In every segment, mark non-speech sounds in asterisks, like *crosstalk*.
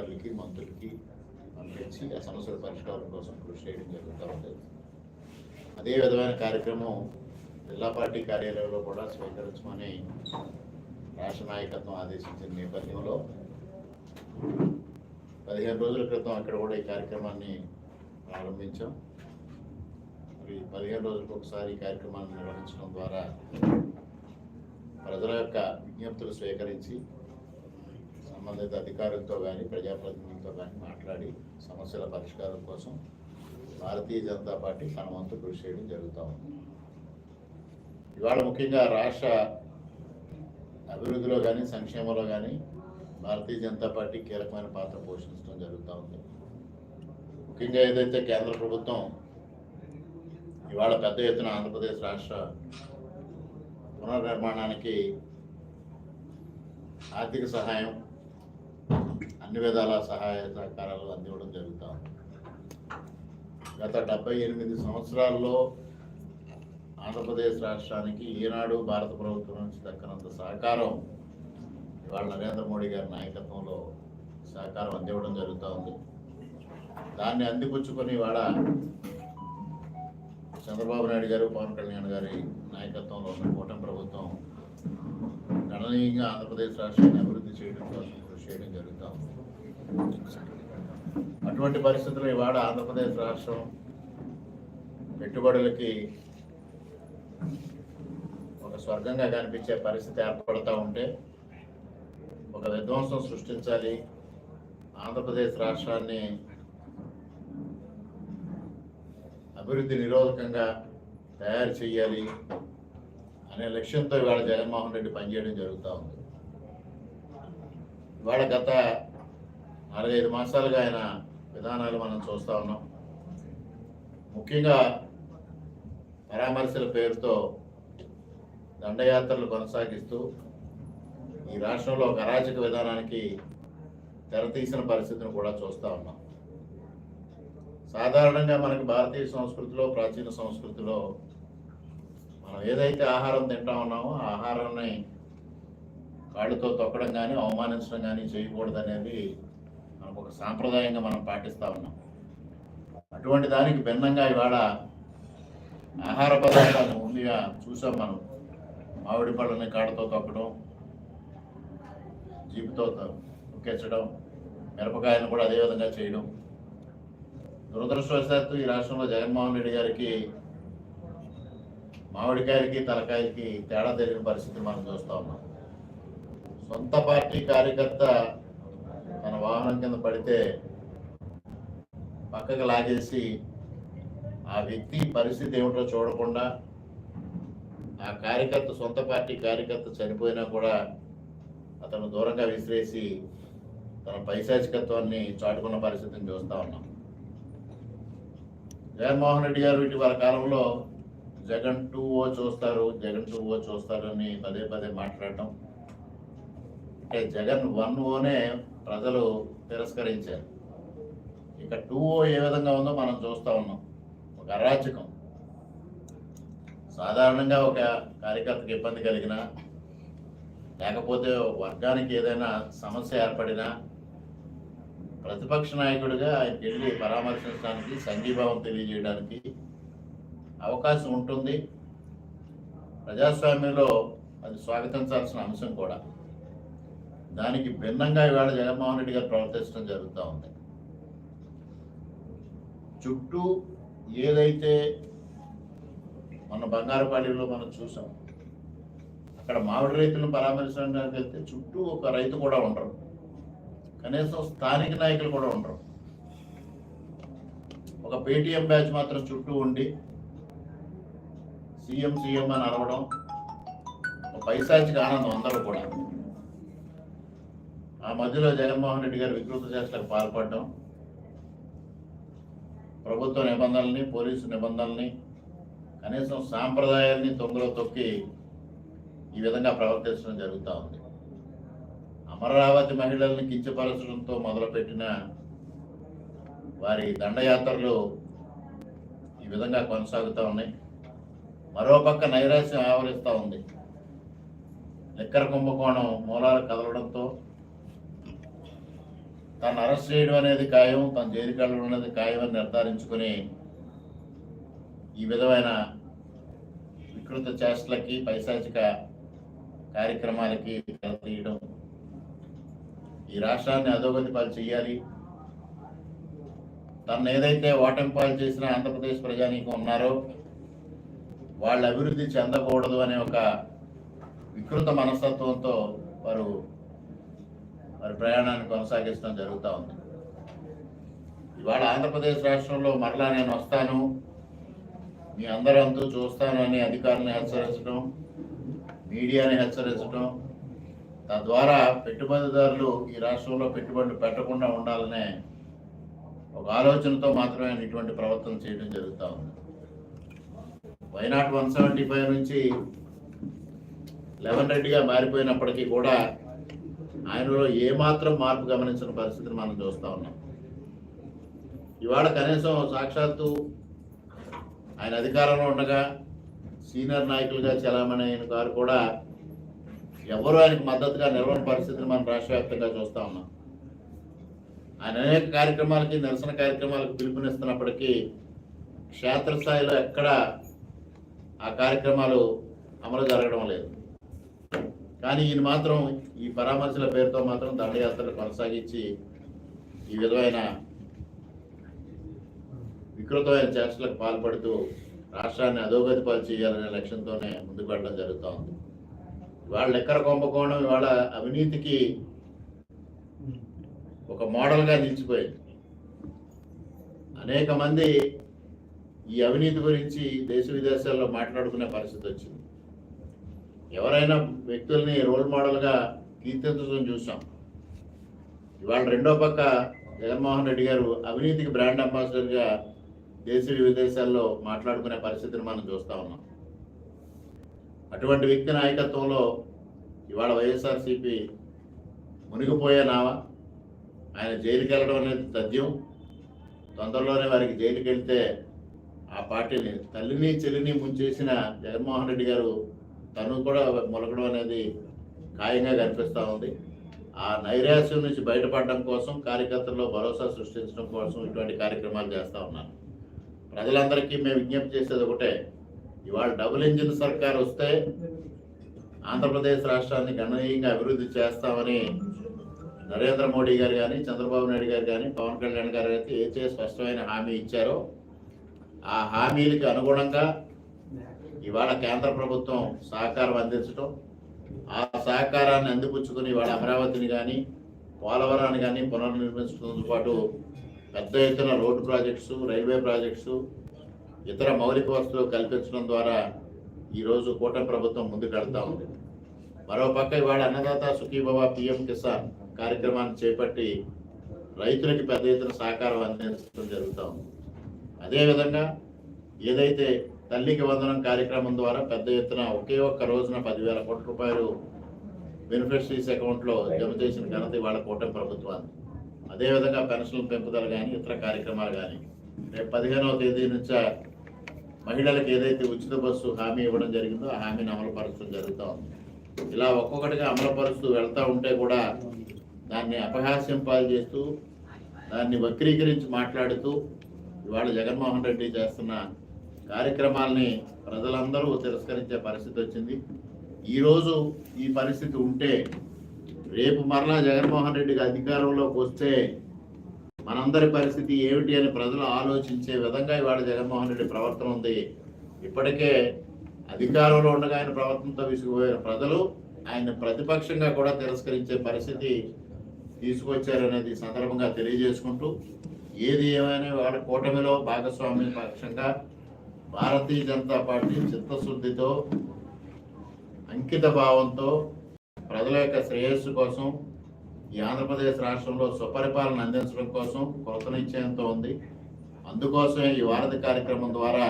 అధికారులకి మంత్రులకి పంపించి ఆ సమస్యల పరిష్కారం కోసం కృషి చేయడం జరుగుతూ ఉంటుంది అదే విధమైన కార్యక్రమం జిల్లా పార్టీ కార్యాలయంలో కూడా స్వీకరించమని రాష్ట్ర నాయకత్వం ఆదేశించిన నేపథ్యంలో పదిహేను రోజుల క్రితం అక్కడ కూడా ఈ కార్యక్రమాన్ని ప్రారంభించాం. మరి పదిహేను రోజులకు ఒకసారి ఈ కార్యక్రమాన్ని నిర్వహించడం ద్వారా ప్రజల యొక్క విజ్ఞప్తులు స్వీకరించి సంబంధిత అధికారులతో కానీ ప్రజాప్రతినిధులతో కానీ మాట్లాడి సమస్యల పరిష్కారం కోసం భారతీయ జనతా పార్టీ తన వంతు కృషి చేయడం జరుగుతూ ఉంది. ఇవాళ ముఖ్యంగా రాష్ట్ర అభివృద్ధిలో కానీ సంక్షేమంలో కానీ భారతీయ జనతా పార్టీ కీలకమైన పాత్ర పోషించడం జరుగుతూ ఉంది. ముఖ్యంగా ఏదైతే కేంద్ర ప్రభుత్వం ఇవాళ పెద్ద ఎత్తున ఆంధ్రప్రదేశ్ రాష్ట్ర పునర్నిర్మాణానికి ఆర్థిక సహాయం అన్ని విధాల సహాయ సహకారాలు అందివ్వడం జరుగుతూ ఉంది. గత డెబ్బై ఎనిమిది సంవత్సరాల్లో ఆంధ్రప్రదేశ్ రాష్ట్రానికి ఈనాడు భారత ప్రభుత్వం నుంచి దక్కనంత సహకారం ఇవాళ నరేంద్ర మోడీ గారి నాయకత్వంలో సహకారం అందివ్వడం జరుగుతూ ఉంది. దాన్ని అందిపుచ్చుకొని ఇవాళ చంద్రబాబు నాయుడు గారు పవన్ కళ్యాణ్ గారి నాయకత్వంలో ఉన్న కూటమి ప్రభుత్వం గణనీయంగా ఆంధ్రప్రదేశ్ రాష్ట్రాన్ని అభివృద్ధి చేయడం కోసం చేయడం జరుగుతూ ఉంది. అటువంటి పరిస్థితుల్లో ఇవాళ ఆంధ్రప్రదేశ్ రాష్ట్రం పెట్టుబడులకి ఒక స్వర్గంగా కనిపించే పరిస్థితి ఏర్పడుతూ ఉంటే ఒక విధ్వంసం సృష్టించాలి. ఆంధ్రప్రదేశ్ రాష్ట్రాన్ని అభివృద్ధి నిరోధకంగా తయారు చేయాలి అనే లక్ష్యంతో ఇవాళ జగన్మోహన్ రెడ్డి పనిచేయడం జరుగుతూ ఉంది. ఇవాళ గత నాలుగైదు మాసాలుగా ఆయన విధానాలు మనం చూస్తూ ఉన్నాం. ముఖ్యంగా పరామర్శల పేరుతో దండయాత్రలు కొనసాగిస్తూ ఈ రాష్ట్రంలో ఒక అరాచక విధానానికి తెరతీసిన పరిస్థితిని కూడా చూస్తూ ఉన్నాం. సాధారణంగా మనకి భారతీయ సంస్కృతిలో ప్రాచీన సంస్కృతిలో మనం ఏదైతే ఆహారం తింటా ఉన్నామో ఆ ఆహారాన్ని కాళ్ళతో తొక్కడం కానీ అవమానించడం కానీ చేయకూడదు అనేది మనకు ఒక సాంప్రదాయంగా మనం పాటిస్తూ ఉన్నాం. అటువంటి దానికి భిన్నంగా ఇవాళ ఆహార పదార్థాలు ముందుగా చూసాం మనం. మామిడి పళ్ళని కాడతో తొక్కడం జీపుతో తొక్కించడం మిరపకాయలను కూడా అదే విధంగా చేయడం. దురదృష్టవశాత్తు ఈ రాష్ట్రంలో జగన్మోహన్ రెడ్డి గారికి మామిడికాయలకి తలకాయలకి తేడా తెలియని పరిస్థితి మనం చూస్తూ ఉన్నాం. సొంత పార్టీ కార్యకర్త తన వాహనం కింద పడితే పక్కకు లాగేసి ఆ వ్యక్తి పరిస్థితి ఏమిటో చూడకుండా ఆ కార్యకర్త సొంత పార్టీ కార్యకర్త చనిపోయినా కూడా అతను దూరంగా విసిరేసి తన పైశాచికత్వాన్ని చాటుకున్న పరిస్థితిని చూస్తూ ఉన్నాం. జగన్మోహన్ రెడ్డి గారు ఇటీవల కాలంలో జగన్ టూ ఓ చూస్తారు జగన్ టూ ఓ చూస్తారు అని పదే పదే మాట్లాడటం అంటే జగన్ వన్ ఓనే ప్రజలు తిరస్కరించారు. ఇక టూ ఓ ఏ విధంగా ఉందో మనం చూస్తూ ఉన్నాం. ఒక అరాచకం. సాధారణంగా ఒక కార్యకర్తకు ఇబ్బంది కలిగినా లేకపోతే వర్గానికి ఏదైనా సమస్య ఏర్పడినా ప్రతిపక్ష నాయకుడిగా ఆయనకి వెళ్ళి పరామర్శించడానికి సంఘీభావం తెలియజేయడానికి అవకాశం ఉంటుంది. ప్రజాస్వామ్యంలో అది స్వాగతించాల్సిన అంశం కూడా. దానికి భిన్నంగా ఇవాళ జగన్మోహన్ రెడ్డి గారు ప్రవర్తించడం జరుగుతూ ఉంది. చుట్టూ ఏదైతే మన బంగారపాడిలో మనం చూసాం అక్కడ మామిడి రైతులను పరామర్శించడానికి వెళ్తే చుట్టూ ఒక రైతు కూడా ఉండరు. కనీసం స్థానిక నాయకులు కూడా ఉండరు. ఒక పేటీఎం బ్యాచ్ మాత్రం చుట్టూ ఉండి సీఎం సీఎం అని అరవడం ఒక పైశాచిక ఆనందం అందరూ కూడా. ఆ మధ్యలో జగన్మోహన్ రెడ్డి గారు వికృత చేష్టలకు పాల్పడడం ప్రభుత్వ నిబంధనల్ని పోలీసు నిబంధనల్ని కనీసం సాంప్రదాయాల్ని తొంగలో తొక్కి ఈ విధంగా ప్రవర్తించడం జరుగుతూ ఉంది. అమరావతి మహిళల్ని కించపరచడంతో మొదలుపెట్టిన వారి దండయాత్రలు ఈ విధంగా కొనసాగుతూ ఉన్నాయి. మరోపక్క నైరాశ్యం ఆవరిస్తూ ఉంది. లెక్కర కుంభకోణం మూలాలు కదలడంతో తను అరెస్ట్ చేయడం అనేది ఖాయం తను జైలుకి వెళ్ళడం అనేది ఖాయం అని నిర్ధారించుకుని ఈ విధమైన వికృత చేష్టలకి పైశాచిక కార్యక్రమాలకి తీయడం ఈ రాష్ట్రాన్ని అధోగతి పాలు చేయాలి తను ఏదైతే ఓటమి పాలు చేసిన ఆంధ్రప్రదేశ్ ప్రజానీకం ఉన్నారో వాళ్ళ అభివృద్ధి చెందకూడదు అనే ఒక వికృత మనస్తత్వంతో వారు మరి ప్రయాణాన్ని కొనసాగించడం జరుగుతూ ఉంది. ఇవాళ ఆంధ్రప్రదేశ్ రాష్ట్రంలో మరలా నేను వస్తాను. మీ అందరంతూ చూస్తాను అని అధికారులను హెచ్చరించడం మీడియాని హెచ్చరించడం. తద్వారా పెట్టుబడిదారులు ఈ రాష్ట్రంలో పెట్టుబడులు పెట్టకుండా ఉండాలనే ఒక ఆలోచనతో మాత్రమే ఇటువంటి ప్రవర్తన చేయడం జరుగుతూ ఉంది. Why not one seventy five నుంచి లెవెన్ రెడ్డిగా మారిపోయినప్పటికీ కూడా ఆయనలో ఏమాత్రం మార్పు గమనించిన పరిస్థితిని మనం చూస్తూ ఉన్నాం. ఇవాళ కనీసం సాక్షాత్తు ఆయన అధికారంలో ఉండగా సీనియర్ నాయకులుగా చలామణి అయిన గారు కూడా ఎవరు ఆయనకు మద్దతుగా నిలవని పరిస్థితిని మనం రాష్ట్రవ్యాప్తంగా చూస్తూ ఉన్నాం. ఆయన అనేక కార్యక్రమాలకి నిరసన కార్యక్రమాలకు పిలుపునిస్తున్నప్పటికీ క్షేత్రస్థాయిలో ఎక్కడా ఆ కార్యక్రమాలు అమలు జరగడం లేదు. కానీ ఈయన మాత్రం ఈ పరామర్శల పేరుతో మాత్రం దండయాత్రలు కొనసాగించి ఈ విధమైన వికృతమైన చేష్టలకు పాల్పడుతూ రాష్ట్రాన్ని అధోగతి పాలు చేయాలనే లక్ష్యంతోనే ముందుకు వెళ్ళడం జరుగుతూ ఉంది. వాళ్ళ ఎక్కర కుంభకోణం ఇవాళ అవినీతికి ఒక మోడల్గా నిలిచిపోయింది. అనేక మంది ఈ అవినీతి గురించి దేశ విదేశాల్లో మాట్లాడుకునే పరిస్థితి వచ్చింది. ఎవరైనా వ్యక్తుల్ని రోల్ మోడల్గా కీర్తించడం చూసాం. ఇవాళ రెండో పక్క జగన్మోహన్ రెడ్డి గారు అవినీతికి బ్రాండ్ అంబాసిడర్గా దేశ విదేశాల్లో మాట్లాడుకునే పరిస్థితిని మనం చూస్తా ఉన్నాం. అటువంటి వ్యక్తి నాయకత్వంలో ఇవాళ వైఎస్ఆర్సీపీ మునిగిపోయే నావా. ఆయన జైలుకి వెళ్ళడం అనేది తథ్యం తొందరలోనే వారికి జైలుకి వెళ్తే ఆ పార్టీని తల్లిని చెల్లిని ముంచేసిన జగన్మోహన్ రెడ్డి గారు తను కూడా మొలకడం అనేది ఖాయంగా కనిపిస్తూ ఉంది. ఆ నైరాశ్యం నుంచి బయటపడడం కోసం కార్యకర్తల్లో భరోసా సృష్టించడం కోసం ఇటువంటి కార్యక్రమాలు చేస్తూ ఉన్నారు. ప్రజలందరికీ మేము విజ్ఞప్తి చేసేది ఒకటే ఇవాళ డబుల్ ఇంజిన్ సర్కార్ వస్తే ఆంధ్రప్రదేశ్ రాష్ట్రాన్ని గణనీయంగా అభివృద్ధి చేస్తామని నరేంద్ర మోడీ గారు కానీ చంద్రబాబు నాయుడు గారు కానీ పవన్ కళ్యాణ్ గారు అయితే ఏచే స్పష్టమైన హామీ ఇచ్చారో ఆ హామీలకి అనుగుణంగా ఇవాళ కేంద్ర ప్రభుత్వం సహకారం అందించడం ఆ సహకారాన్ని అందిపుచ్చుకుని ఇవాళ అమరావతిని కానీ పోలవరాన్ని కానీ పునర్నిర్మించడంతో పాటు పెద్ద ఎత్తున రోడ్డు ప్రాజెక్ట్స్ రైల్వే ప్రాజెక్ట్స్ ఇతర మౌలిక వస్తువులు కల్పించడం ద్వారా ఈరోజు కూటమి ప్రభుత్వం ముందుకు ఉంది. మరోపక్క ఇవాళ అన్నదాత సుఖీభవ పిఎం కిసాన్ కార్యక్రమాన్ని చేపట్టి రైతులకి పెద్ద ఎత్తున సహకారం అందించడం జరుగుతూ ఉంది. అదేవిధంగా ఏదైతే తల్లికి వందనం కార్యక్రమం ద్వారా పెద్ద ఎత్తున ఒకే ఒక్క రోజున పదివేల కోట్ల రూపాయలు బెనిఫిషరీస్ అకౌంట్లో జమ చేసిన ఘనత ఇవాళ కూటమి ప్రభుత్వాన్ని అదేవిధంగా పెన్షన్ల పెంపుదల కానీ ఇతర కార్యక్రమాలు కానీ రేపు పదిహేనవ తేదీ నుంచి మహిళలకు ఏదైతే ఉచిత బస్సు హామీ ఇవ్వడం జరిగిందో ఆ హామీని అమలుపరచడం జరుగుతూ ఉంది. ఇలా ఒక్కొక్కటిగా అమలుపరుస్తూ వెళ్తూ ఉంటే కూడా దాన్ని అపహాస్యం పాలు చేస్తూ దాన్ని వక్రీకరించి మాట్లాడుతూ ఇవాళ జగన్మోహన్ రెడ్డి చేస్తున్న కార్యక్రమాల్ని ప్రజలందరూ తిరస్కరించే పరిస్థితి వచ్చింది. ఈరోజు ఈ పరిస్థితి ఉంటే రేపు మరలా జగన్మోహన్ రెడ్డికి అధికారంలోకి వస్తే మనందరి పరిస్థితి ఏమిటి అని ప్రజలు ఆలోచించే విధంగా ఇవాళ జగన్మోహన్ రెడ్డి ప్రవర్తన ఉంది. ఇప్పటికే అధికారంలో ఉండగా ఆయన ప్రవర్తనతో విసిగిపోయిన ప్రజలు ఆయన ప్రతిపక్షంగా కూడా తిరస్కరించే పరిస్థితి తీసుకొచ్చారనేది సందర్భంగా తెలియజేసుకుంటూ ఏది ఏమైనా వాళ్ళ కూటమిలో భాగస్వామ్య పక్షంగా భారతీయ జనతా పార్టీ చిత్తశుద్ధితో అంకిత భావంతో ప్రజల యొక్క శ్రేయస్సు కోసం ఈ ఆంధ్రప్రదేశ్ రాష్ట్రంలో స్వపరిపాలన అందించడం కోసం కొరత నిశ్చయంతో ఉంది. అందుకోసమే ఈ వారధి కార్యక్రమం ద్వారా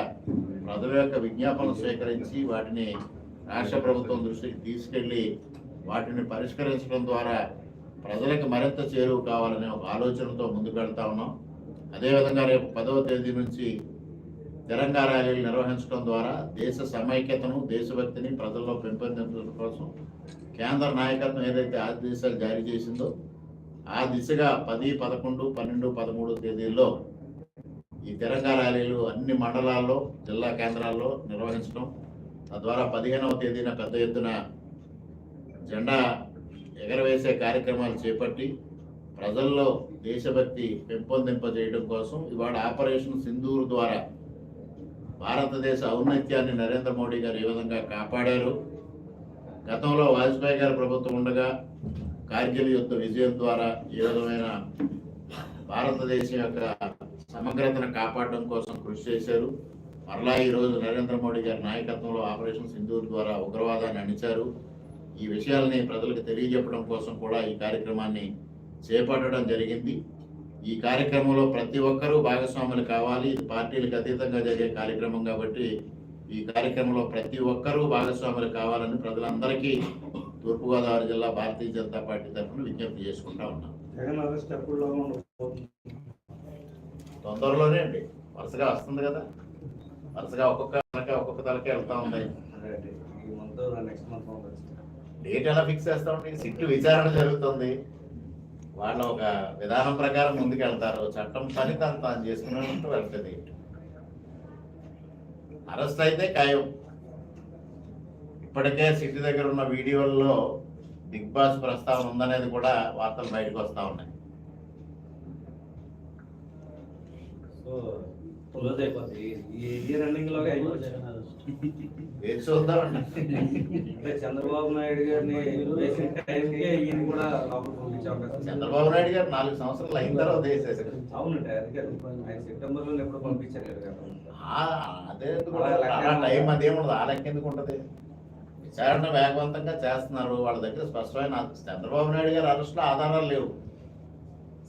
ప్రజల యొక్క విజ్ఞాపనలు స్వీకరించి వాటిని రాష్ట్ర ప్రభుత్వం దృష్టికి తీసుకెళ్ళి వాటిని పరిష్కరించడం ద్వారా ప్రజలకు మరింత చేరువు కావాలనే ఒక ఆలోచనతో ముందుకు వెళ్తా ఉన్నాం. అదేవిధంగా రేపు పదవ తేదీ నుంచి తిరంగా ర్యాలీలు నిర్వహించడం ద్వారా దేశ సమైక్యతను దేశభక్తిని ప్రజల్లో పెంపొందించడం కోసం కేంద్ర నాయకత్వం ఏదైతే ఆదేశాలు జారీ చేసిందో ఆ దిశగా పది పదకొండు పన్నెండు పదమూడు తేదీల్లో ఈ తిరంగా ర్యాలీలు అన్ని మండలాల్లో జిల్లా కేంద్రాల్లో నిర్వహించడం. తద్వారా పదిహేనవ తేదీన పెద్ద ఎత్తున జెండా ఎగరవేసే కార్యక్రమాలు చేపట్టి ప్రజల్లో దేశభక్తి పెంపొందింపజేయడం కోసం ఇవాళ ఆపరేషన్ సింధూరు ద్వారా భారతదేశ ఔన్నత్యాన్ని నరేంద్ర మోడీ గారు ఈ విధంగా కాపాడారు. గతంలో వాజ్పేయి గారి ప్రభుత్వం ఉండగా కార్గిల్ యుద్ధ విజయం ద్వారా ఏ విధమైన భారతదేశం యొక్క సమగ్రతను కాపాడడం కోసం కృషి చేశారు. మరలా ఈ రోజు నరేంద్ర మోడీ గారి నాయకత్వంలో ఆపరేషన్ సింధూర్ ద్వారా ఉగ్రవాదాన్ని అణిచారు. ఈ విషయాల్ని ప్రజలకు తెలియజెప్పడం కోసం కూడా ఈ కార్యక్రమాన్ని చేపట్టడం జరిగింది. ఈ కార్యక్రమంలో ప్రతి ఒక్కరూ భాగస్వాములు కావాలి. ఇది పార్టీలకు అతీతంగా జరిగే కార్యక్రమం కాబట్టి ఈ కార్యక్రమంలో ప్రతి ఒక్కరూ భాగస్వాములు కావాలని ప్రజలందరికీ తూర్పుగోదావరి జిల్లా భారతీయ జనతా పార్టీ తరఫున విజ్ఞప్తి చేసుకుంటా ఉన్నాం. తొందరలోనే అండి. వరుసగా వస్తుంది కదా. వరుసగా ఒక్కొక్క తలకే ఒక్కొక్క తలకే వెళ్తా ఉండొచ్చు డేట్ ఎలా ఫిక్స్ చేస్తామండి? సిట్టు విచారణ జరుగుతుంది. వాళ్ళ ఒక విధానం ప్రకారం ముందుకు వెళ్తారు చట్టం పని తను తాను చేసుకున్నట్టు వెళ్తుంది. అరెస్ట్ అయితే ఖాయం. ఇప్పటికే సిటీ దగ్గర ఉన్న వీడియోల్లో బిగ్ బాస్ ప్రస్తావన ఉందనేది కూడా వార్తలు బయటకు వస్తా ఉన్నాయి. సో క్లోజ్ అయిపోద్ది ఈ రన్నింగ్ లోగా అయిపోతుంది చంద్రబాబు నాయుడు గారిని వేసిన టైంకే ఈయన కూడా లోపల పంపించే అవకాశం ఉంది. చంద్రబాబు నాయుడు గారు నాలుగు సంవత్సరాలు అయిన తర్వాత వేసేసారు. అవునండి అది ఆయన సెప్టెంబర్లో ఎప్పుడు పంపించారు కదా అదే టైం అదేముండదు ఆ లెక్క ఎందుకు ఉంటది? విచారణ వేగవంతంగా చేస్తున్నారు. వాళ్ళ దగ్గర స్పష్టమైన చంద్రబాబు నాయుడు గారు అరెస్ట్లో ఆధారాలు లేవు.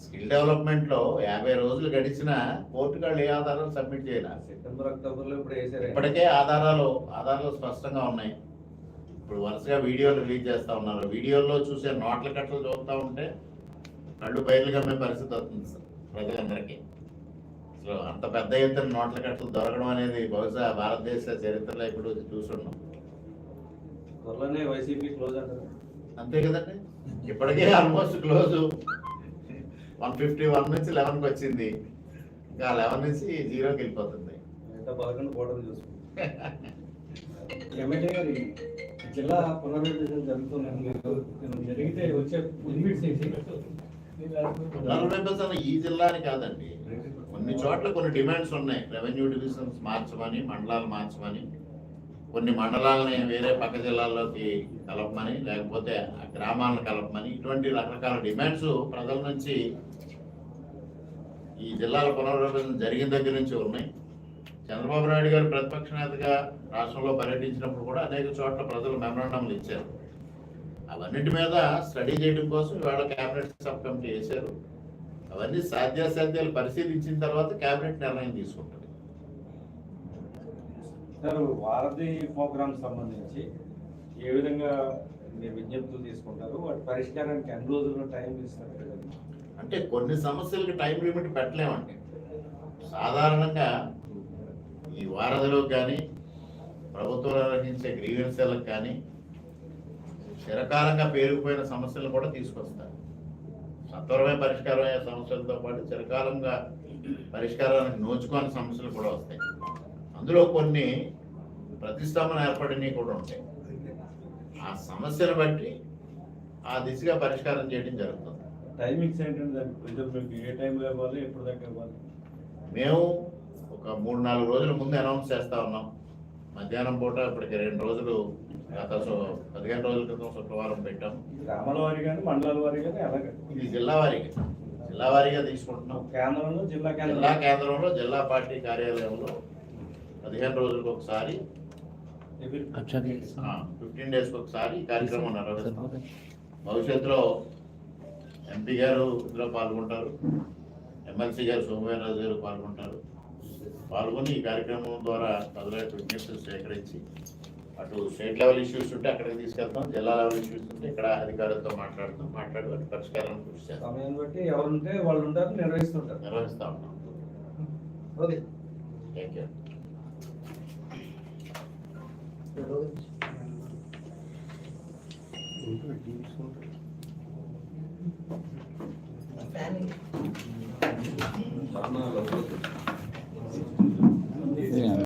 స్కిల్ డెవలప్మెంట్లో యాభై రోజులు గడిచిన కోర్టు వాళ్ళు ఏ ఆధారాలు సబ్మిట్ చేయాలి? సెప్టెంబర్ అక్టోబర్లో ఇప్పుడు వేసారు. ఇప్పటికే ఆధారాలు ఆధారాలు స్పష్టంగా ఉన్నాయి. ఇప్పుడు వరుసగా వీడియోలు రిలీజ్ చేస్తా ఉన్నారు. వీడియోల్లో చూసే నోట్ల కట్టలు చూస్తూ ఉంటే కళ్ళు బయలు గమ్మే పరిస్థితి వస్తుంది సార్ ప్రజలందరికీ. అసలు అంత పెద్ద ఎత్తున నోట్ల కట్టలు దొరకడం అనేది బహుశా భారతదేశ చరిత్రలో ఇప్పుడు చూసున్నాం త్వరలోనే వైసీపీ క్లోజ్ అంటారు. అంతే కదండి. ఇప్పటికే almost close one fifty one నుంచి లెవెన్కి వచ్చింది. ఇంకా లెవెన్ నుంచి జీరోకి వెళ్ళిపోతుంది. మిగతా పదకొండు కూటమి చూసుకుంటాం ఎమ్మెల్యే *laughs* గారి జిల్లా పునర్విభజన జరుగుతుంది జరిగితే వచ్చే బెనిఫిట్స్ ఏంటి పునర్విభజన ఈ జిల్లాని కాదండి. కొన్ని చోట్ల కొన్ని డిమాండ్స్ ఉన్నాయి. రెవెన్యూ డివిజన్స్ మార్చమని మండలాలు మార్చమని. కొన్ని మండలాలని వేరే పక్క జిల్లాల్లోకి కలపమని లేకపోతే ఆ గ్రామాలను కలపమని ఇటువంటి రకరకాల డిమాండ్స్ ప్రజల నుంచి ఈ జిల్లాల పునర్విభజన జరిగిన దగ్గర నుంచి ఉన్నాయి. చంద్రబాబు నాయుడు గారు ప్రతిపక్ష నేతగా రాష్ట్రంలో పర్యటించినప్పుడు కూడా అనేక చోట్ల ప్రజలు మెమరాండంలు ఇచ్చారు. అవన్నిటి మీద స్టడీ చేయడం కోసం ఇవాళ కేబినెట్ సబ్ కమిటీ వేశారు. అవన్నీ సాధ్యాసాధ్యాలు పరిశీలించిన తర్వాత కేబినెట్ నిర్ణయం తీసుకుంటుంది. సార్ వారధి ప్రోగ్రామ్ సంబంధించి ఏ విధంగా మీరు విజ్ఞప్తులు తీసుకుంటారు? వాటి పరిష్కారానికి ఎన్ని రోజులు టైం ఇస్తారు? అంటే కొన్ని సమస్యలకు టైం లిమిట్ పెట్టలేమండి. సాధారణంగా ఈ వారధిలో కానీ ప్రభుత్వం నిర్వహించే గ్రీవెన్సీలకు కానీ చిరకాలంగా పేరుకుపోయిన సమస్యలను కూడా తీసుకొస్తారు. సత్వరమే పరిష్కారం అయ్యే సమస్యలతో పాటు చిరకాలంగా పరిష్కారానికి నోచుకోని సమస్యలు కూడా వస్తాయి. అందులో కొన్ని ప్రతిష్టంభన ఏర్పడినవి కూడా ఉంటాయి. ఆ సమస్యను బట్టి ఆ దిశగా పరిష్కారం చేయడం జరుగుతుంది. టైమింగ్స్ ఏంటంటే మీకు ఏ టైంలో ఇవ్వాలి ఎప్పుడు దాకా ఇవ్వాలి? మేము ఒక మూడు నాలుగు రోజుల ముందు అనౌన్స్ చేస్తా ఉన్నాం. మధ్యాహ్నం పూట ఇప్పటికి రెండు రోజులు గత పదిహేను రోజుల క్రితం శుక్రవారం పెట్టాం. గ్రామాల వారి కానీ మండలాల వారి కానీ అలాగే ఇది జిల్లా వారీగా. జిల్లా వారీగా తీసుకుంటున్నాం. కేంద్రంలో జిల్లా జిల్లా కేంద్రం కేంద్రంలో జిల్లా పార్టీ కార్యాలయంలో పదిహేను రోజులకు ఒకసారి ఫిఫ్టీన్ డేస్కి ఒకసారి ఈ కార్యక్రమం నిర్వహిస్తాం. భవిష్యత్తులో ఎంపీ గారు ఇందులో పాల్గొంటారు. ఎమ్మెల్సీ గారు సోమవీర్రాజు గారు పాల్గొంటారు. పాల్గొని ఈ కార్యక్రమం ద్వారా ప్రజల యొక్క విజ్ఞప్తులు సేకరించి అటు స్టేట్ లెవెల్ ఇష్యూస్ ఉంటే అక్కడికి తీసుకెళ్తాం జిల్లా లెవెల్ ఇష్యూస్ ఉంటే ఇక్కడ అధికారులతో మాట్లాడుతాం మాట్లాడి వాటి పరిష్కారాన్ని కృషి చేస్తాం. సమయం బట్టి ఎవరు ఉంటే వాళ్ళు ఉంటారు నిర్వహిస్తుంటారు. నిర్వహిస్తా. ఉన్నాం okay thank you Karena levelnya itu.